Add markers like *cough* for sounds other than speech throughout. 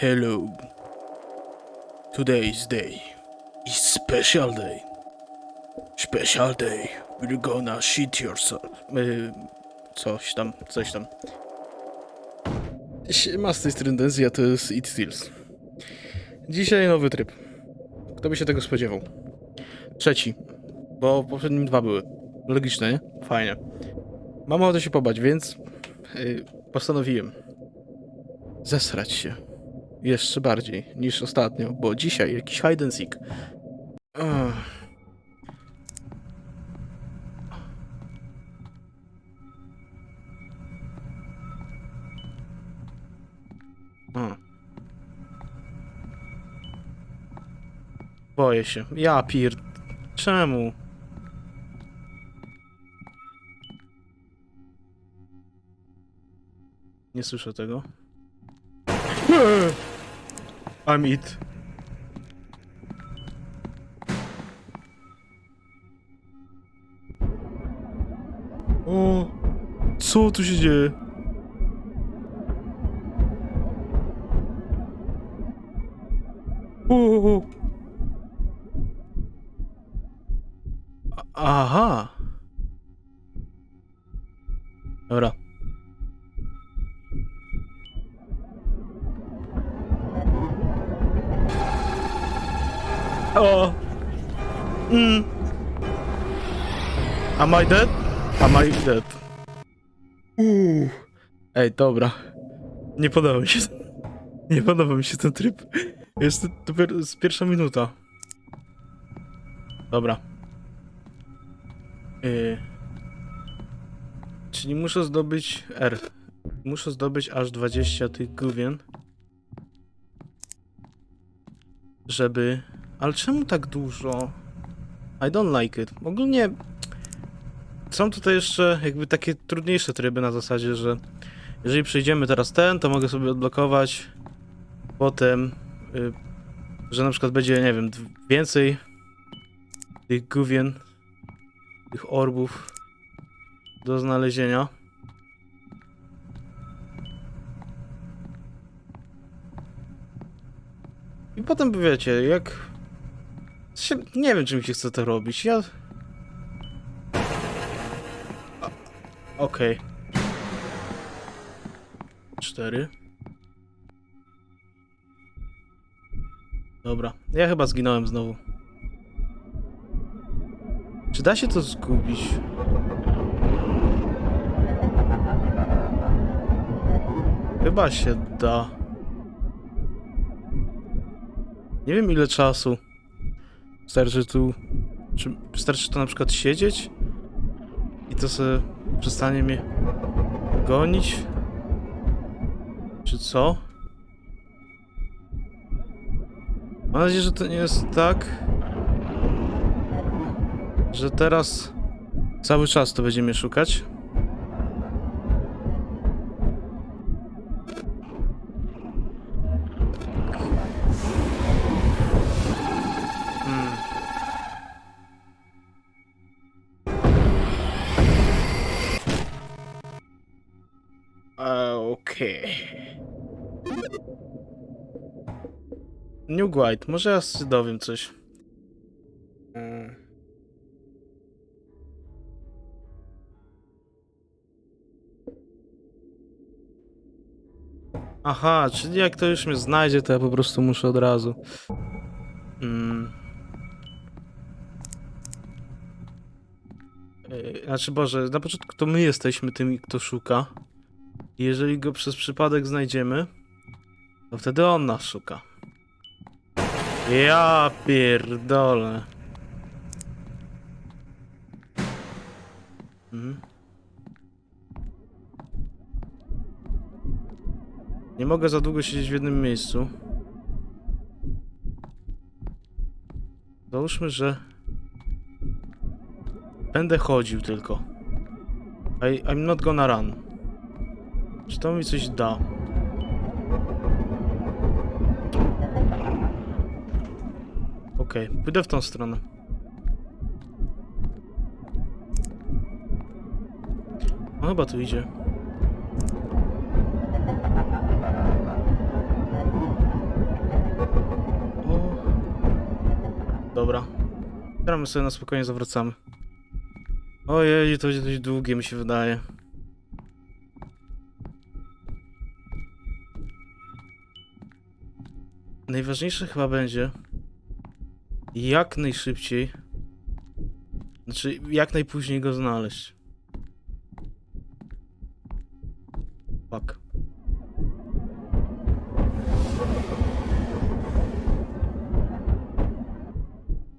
Hello. Today's day is special day. Special day. We're gonna shit yourself. Y, coś tam, coś tam. Siema, z tej strony a to jest It Steals. Dzisiaj nowy tryb. Kto by się tego spodziewał? Trzeci, bo poprzednim dwa były. Logiczne, nie? Fajnie. Mam ochotę się pobać, więc y, postanowiłem zesrać się. Jeszcze bardziej niż ostatnio, bo dzisiaj jakiś hide and seek. Boję się. Ja pier... Czemu? Nie słyszę tego. I'm it. O, co tu się dzieje? O, o, o. O. Mm. Am I dead? Am I dead? Uuu. Ej, dobra. Nie podoba mi się. Nie podoba mi się ten tryb. Jest to dopiero z pierwsza minuta. Dobra. Yy. Czyli muszę zdobyć R. Muszę zdobyć aż 20 tych gówien. Żeby... Ale czemu tak dużo? I don't like it. Ogólnie są tutaj jeszcze jakby takie trudniejsze tryby na zasadzie, że jeżeli przejdziemy teraz ten, to mogę sobie odblokować potem, y, że na przykład będzie, nie wiem, więcej tych gówien, tych orbów do znalezienia. I potem wiecie, jak nie wiem, czy mi się chce to robić. Ja. Okej. Cztery. Dobra. Ja chyba zginąłem znowu. Czy da się to zgubić? Chyba się da. Nie wiem ile czasu. Wystarczy tu. Czy wystarczy to na przykład siedzieć? I to sobie przestanie mnie gonić? Czy co? Mam nadzieję, że to nie jest tak, że teraz cały czas to będzie mnie szukać. New White, może ja się dowiem coś. Mm. Aha, czyli jak to już mnie znajdzie, to ja po prostu muszę od razu. Mm. Ej, Znaczy, Boże, na początku to my jesteśmy tymi, kto szuka. Jeżeli go przez przypadek znajdziemy, to wtedy on nas szuka. Ja pierdolę. Mhm. Nie mogę za długo siedzieć w jednym miejscu. Załóżmy, że będę chodził tylko. I, I'm not gonna run. Czy to mi coś da? Okej, okay. pójdę w tą stronę. No chyba tu idzie. O. Dobra. Teraz my sobie na spokojnie zawracamy. Ojej, to będzie dość długie mi się wydaje. Najważniejsze chyba będzie, jak najszybciej, znaczy jak najpóźniej go znaleźć. Fuck.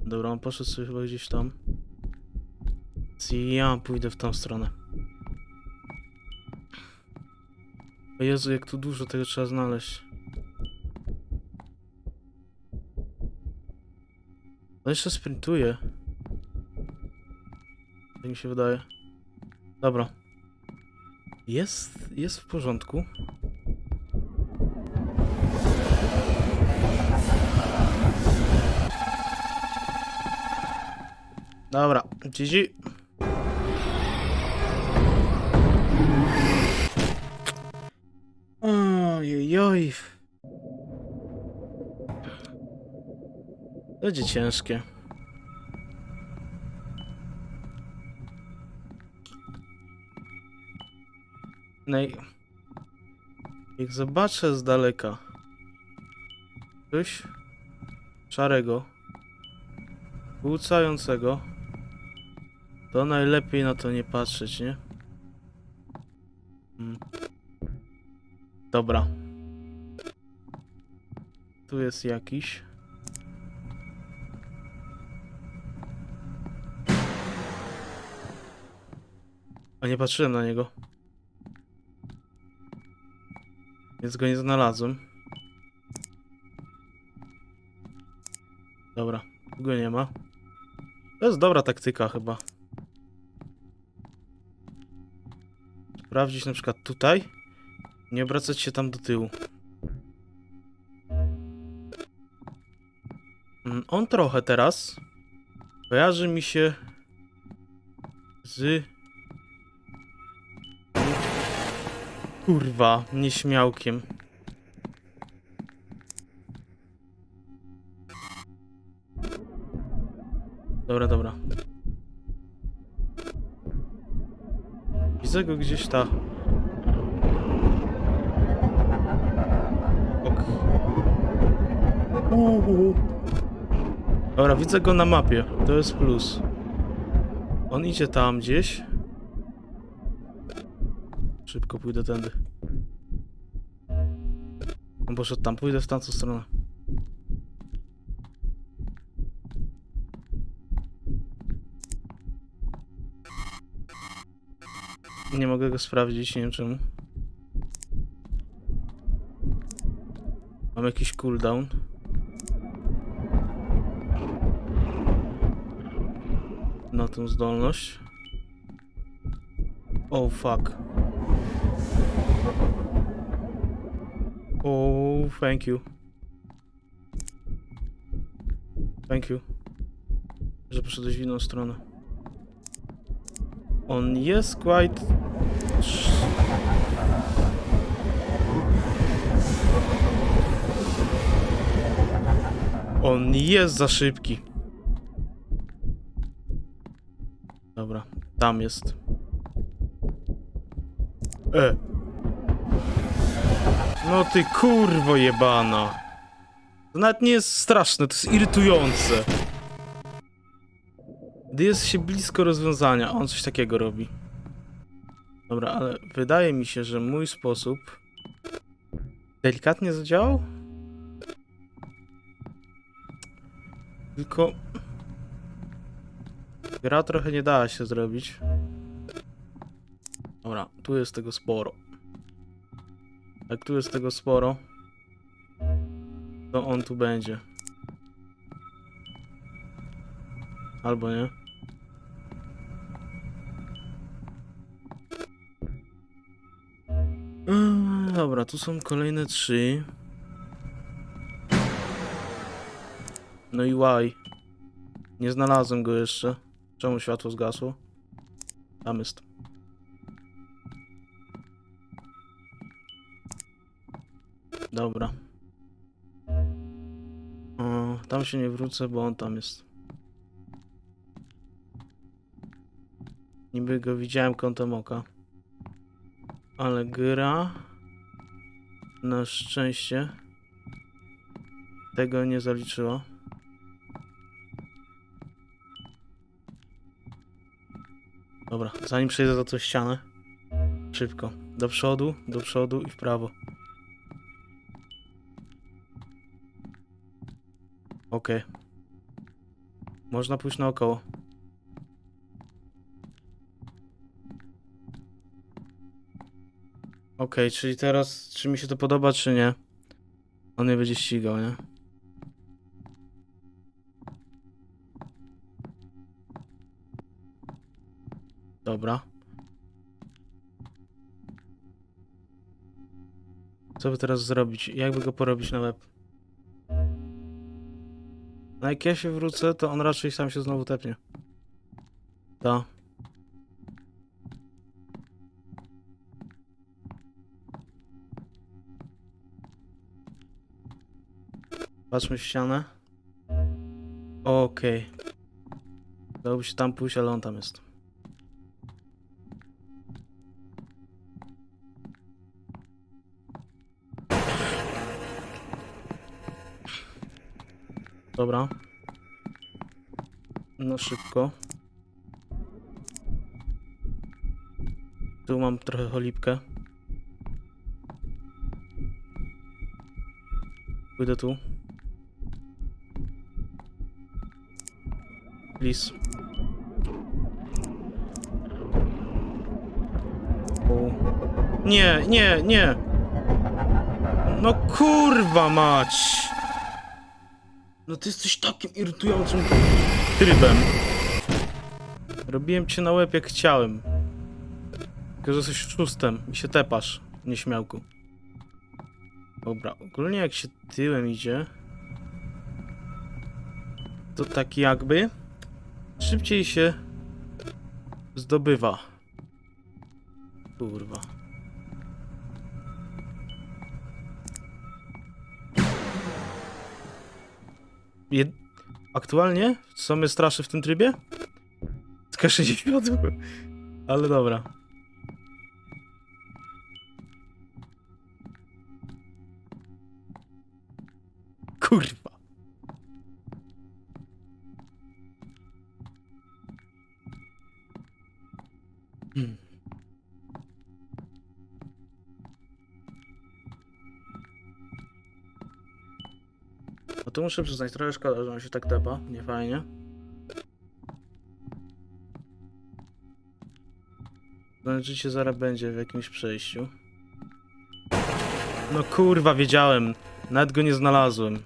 Dobra, on poszedł sobie chyba gdzieś tam. Ja pójdę w tą stronę. O Jezu, jak tu dużo tego trzeba znaleźć. On jeszcze sprintuje. Tak mi się wydaje. Dobra. Jest, jest w porządku. Dobra, GG. Ojej. Będzie ciężkie. Nej. Jak zobaczę z daleka coś szarego, kłócającego, to najlepiej na to nie patrzeć, nie? Mm. Dobra. Tu jest jakiś. A nie patrzyłem na niego. Więc go nie znalazłem. Dobra, go nie ma. To jest dobra taktyka chyba. Sprawdzić na przykład tutaj. Nie obracać się tam do tyłu. Mm, On trochę teraz kojarzy mi się z kurwa nieśmiałkiem. Dobra, dobra. Widzę go gdzieś ta. Ok. Uhu. Dobra, widzę go na mapie. To jest plus. On idzie tam gdzieś. Szybko pójdę tędy. On poszedł tam, pójdę w tamtą stronę. Nie mogę go sprawdzić, nie wiem czemu. Mam jakiś cooldown. Na tą zdolność. Oh fuck. Oh, thank you. Thank you. Że poszedłeś w inną stronę. On jest quite... On jest za szybki. Dobra, tam jest. E. No ty kurwo jebana. To nawet nie jest straszne, to jest irytujące. Gdy jest się blisko rozwiązania, on coś takiego robi. Dobra, ale wydaje mi się, że mój sposób delikatnie zadziałał? Tylko gra trochę nie dała się zrobić. Dobra, tu jest tego sporo. Jak tu jest tego sporo, to on tu będzie. Albo nie. Dobra, tu są kolejne trzy. No i why? Nie znalazłem go jeszcze. Czemu światło zgasło? Tam jest. Dobra. O, tam się nie wrócę, bo on tam jest. Niby go widziałem kątem oka. Ale gra... Na szczęście... Tego nie zaliczyła. Dobra, zanim przejdę za tą ścianę, szybko. Do przodu, do przodu i w prawo. Okej. Można pójść naokoło. Okej, czyli teraz, czy mi się to podoba, czy nie? On mnie będzie ścigał, nie? Dobra. Co by teraz zrobić? Jakby go porobić na web? No jak ja się wrócę, to on raczej sam się znowu tepnie. To. Patrzmy w ścianę. Okej. Dałoby się tam pójść, ale on tam jest. Dobra. No szybko. Tu mam trochę cholipkę. Pójdę tu. Please. O. Nie, nie, nie! No kurwa mać! No ty jesteś takim irytującym trybem. Robiłem cię na łeb jak chciałem. Tylko, że jesteś szóstem i się tepasz, nieśmiałku. Dobra, ogólnie jak się tyłem idzie, to tak jakby szybciej się zdobywa. Kurwa. Aktualnie? Co mnie straszy w tym trybie? Skaszenie światło. *laughs* Ale dobra. Kurwa. To muszę przyznać, trochę szkoda, że on się tak tepa. Nie fajnie. Znaczy się zaraz będzie w jakimś przejściu. No kurwa, wiedziałem. Nawet go nie znalazłem.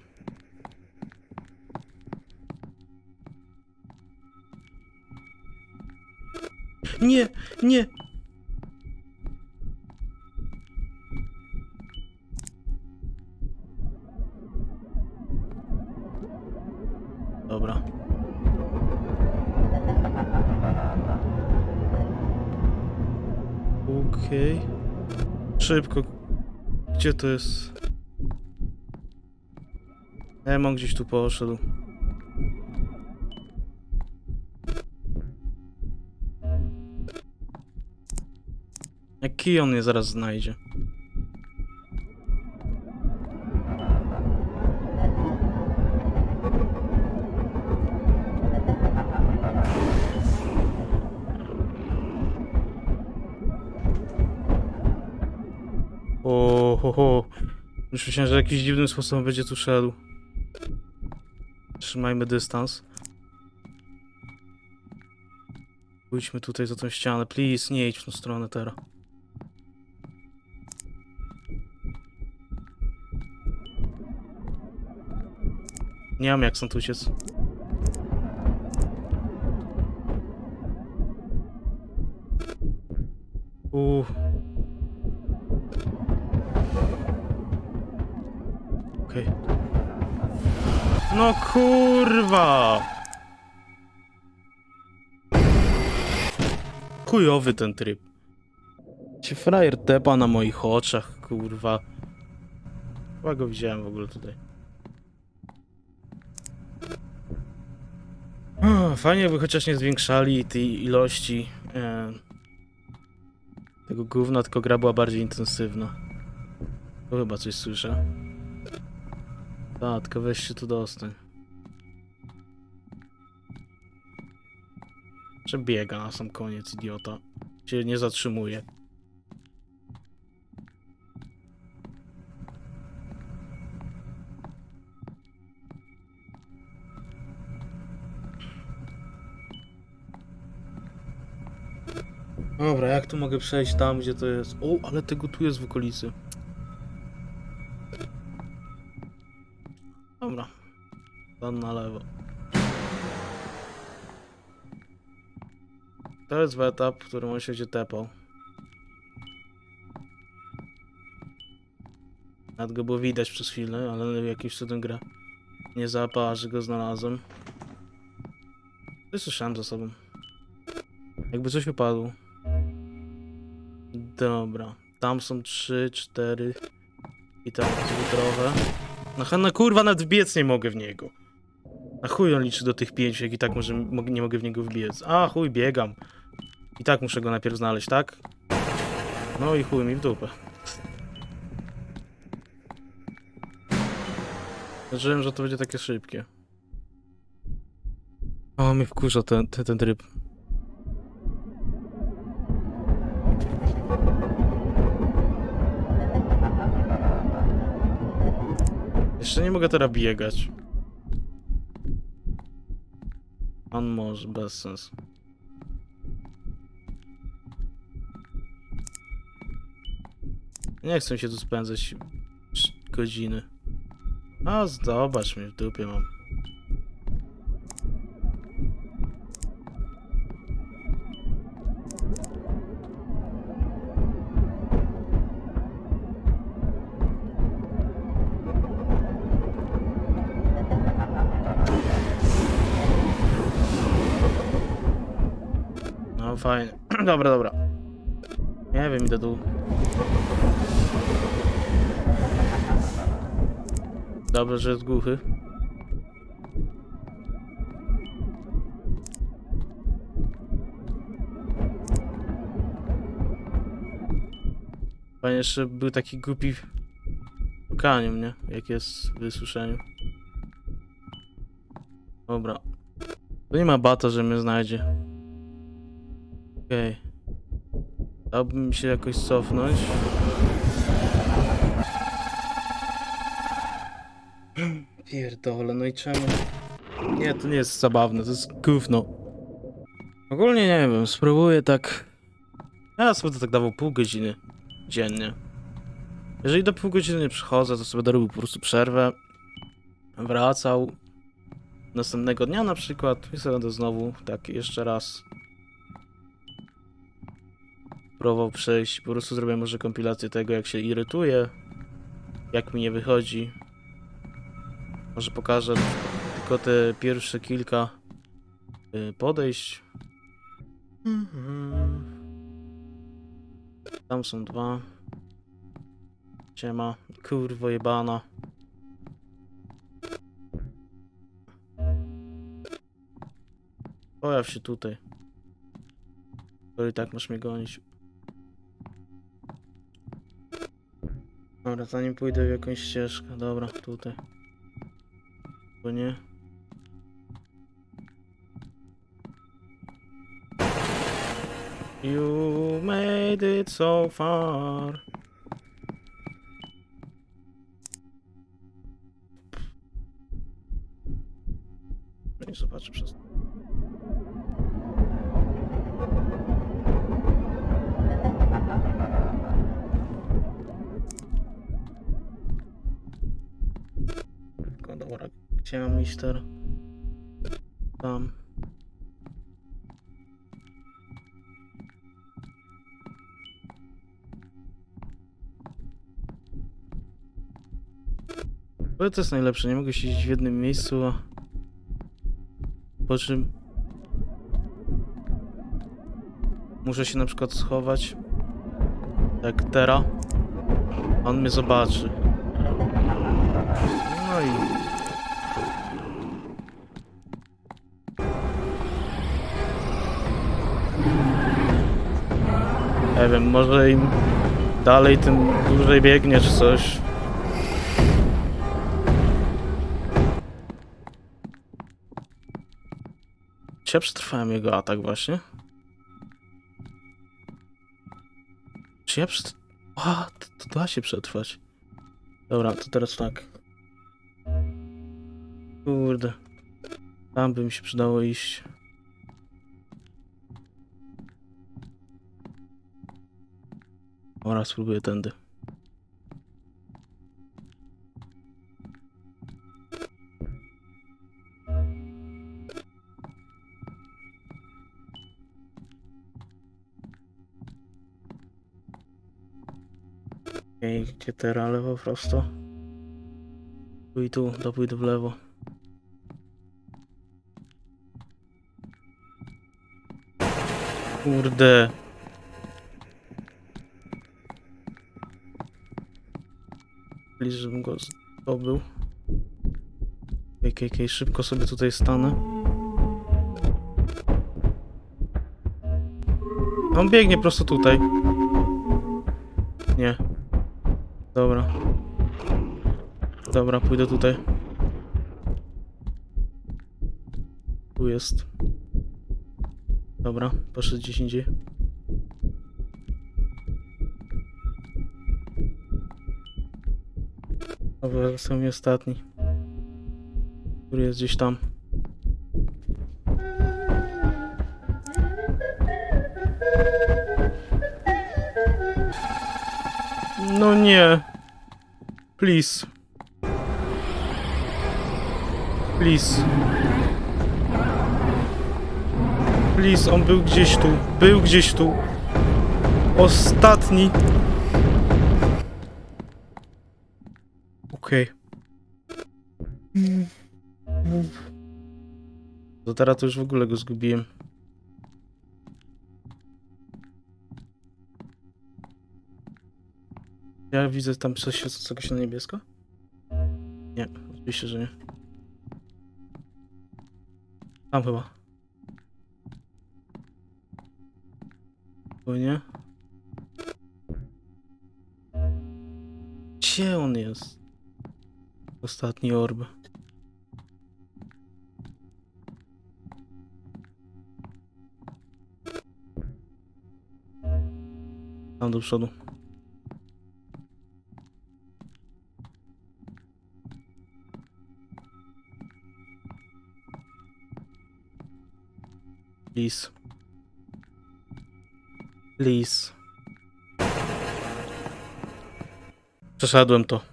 Nie, nie. Dobra. Okej. Szybko. Gdzie to jest? Emon gdzieś tu poszedł. Jak on mnie zaraz znajdzie. Ho. Już myślałem, że jakiś dziwnym sposobem będzie tu szedł. Trzymajmy dystans. Pójdźmy tutaj za tą ścianę. Please, nie idź w tą stronę teraz. Nie mam jak stąd uciec. Uuu. Okej. No kurwa! Chujowy ten tryb. Ci frajer tepa na moich oczach, kurwa. Chyba go widziałem w ogóle tutaj. Uff, Fajnie by chociaż nie zwiększali tej ilości e, tego gówna, tylko gra była bardziej intensywna. To chyba coś słyszę. Tak, tylko weź się tu dostań. Że biega na sam koniec, idiota. Się nie zatrzymuje. Dobra, jak tu mogę przejść tam, gdzie to jest? O, ale tego tu jest w okolicy. Tam na lewo. To jest etap, w którym on się tepał. Nawet go było widać przez chwilę, ale jakiś cudem gra nie załapała, że go znalazłem. Coś słyszałem za sobą. Jakby coś upadło. Dobra. Tam są trzy, cztery. I tam dwutrowe. No Hanna kurwa nawet wbiec nie mogę w niego. A chuj on liczy do tych pięciu, jak i tak może, nie mogę w niego wbiec. A chuj, biegam. I tak muszę go najpierw znaleźć, tak? No i chuj mi w dupę. Zacząłem, że to będzie takie szybkie. O, mnie wkurza ten, ten, ten tryb. Jeszcze nie mogę teraz biegać. On może, bez sensu. Nie chcę się tu spędzać godziny. A zobacz mnie w dupie mam. Fajnie. *clears throat* dobra, dobra. Nie wiem, idę dół. Dobrze, że jest głuchy. Panie jeszcze był taki głupi w szukaniu mnie, jak jest w wysuszeniu. Dobra. To nie ma bata, że mnie znajdzie. Okej. Dałbym się jakoś cofnąć. Pierdole, no i czemu? Nie, to nie jest zabawne, to jest gówno. Ogólnie nie wiem, spróbuję tak... Ja sobie to tak dawał pół godziny dziennie. Jeżeli do pół godziny nie przychodzę, to sobie robił po prostu przerwę. Wracał. Następnego dnia na przykład i sobie będę znowu tak jeszcze raz próbował przejść. Po prostu zrobię może kompilację tego, jak się irytuje, jak mi nie wychodzi. Może pokażę tylko te pierwsze kilka y, podejść. Mhm. Tam są dwa. Siema, kurwo jebana. Pojaw się tutaj. To i tak masz mnie gonić. Dobra, zanim pójdę w jakąś ścieżkę. Dobra, tutaj. Bo nie. You made it so far. I zobaczę przez. Mam mister? Tam. Ale to jest najlepsze, nie mogę siedzieć w jednym miejscu, a po czym muszę się na przykład schować jak teraz, on mnie zobaczy. Nie wiem, może im dalej, tym dłużej biegnie czy coś. Czy ja przetrwałem jego atak właśnie? Czy ja przed... A, to, to da się przetrwać. Dobra, to teraz tak. Kurde. Tam by mi się przydało iść. Dobra, spróbuję tędy. Okej, gdzie teraz lewo prosto? Tu i tu, to pójdę w lewo. Kurde. Bliżej, żebym go zdobył. Okej, szybko sobie tutaj stanę. On biegnie prosto tutaj. Nie. Dobra. Dobra, pójdę tutaj. Tu jest. Dobra, poszedł gdzieś indziej. Dobra, został mi ostatni. Który jest gdzieś tam. No nie. Please. Please. Please, on był gdzieś tu. Był gdzieś tu. Ostatni. Okej. To teraz to już w ogóle go zgubiłem. Ja widzę tam coś świecącego się na niebiesko? Nie, oczywiście, że nie. Tam chyba. Bo nie? Gdzie on jest? Ostatni orb. Tam do przodu. Please. Please. Przeszedłem to.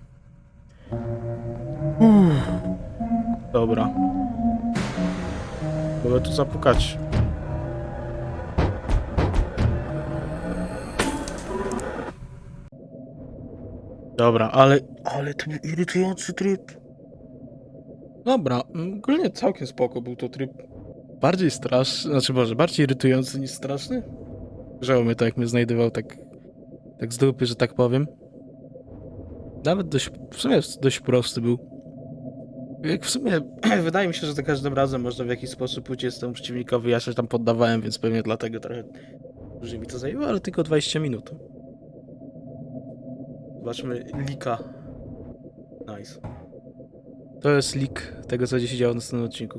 Dobra. Mogę tu zapukać. Dobra, ale, ale to był irytujący tryb. Dobra, ogólnie całkiem spoko był to tryb. Bardziej straszny, znaczy może bardziej irytujący niż straszny. Grzało mnie to, jak mnie znajdował tak, tak z dupy, że tak powiem. Nawet dość, w sumie dość prosty był. W sumie, *clears throat* wydaje mi się, że za każdym razem można w jakiś sposób uciec temu przeciwnikowi. Ja się tam poddawałem, więc pewnie dlatego trochę dłużej mi to zajęło, ale tylko 20 minut. Zobaczmy lika. Nice. To jest lik tego, co dzisiaj działo na następnym odcinku.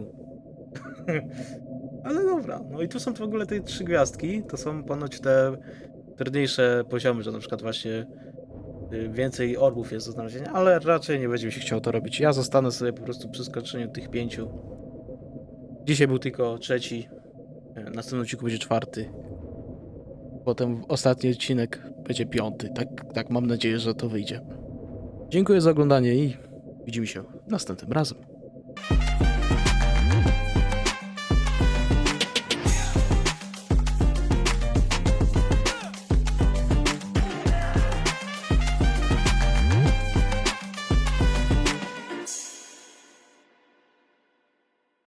*laughs* Ale dobra, no i tu są w ogóle te trzy gwiazdki, to są ponoć te trudniejsze poziomy, że na przykład właśnie więcej orbów jest do znalezienia, ale raczej nie będzie mi się chciało to robić. Ja zostanę sobie po prostu przy skończeniu tych pięciu. Dzisiaj był tylko trzeci, y, w następnym będzie czwarty. Potem ostatni odcinek będzie piąty. Tak, tak mam nadzieję, że to wyjdzie. Dziękuję za oglądanie i widzimy się następnym razem.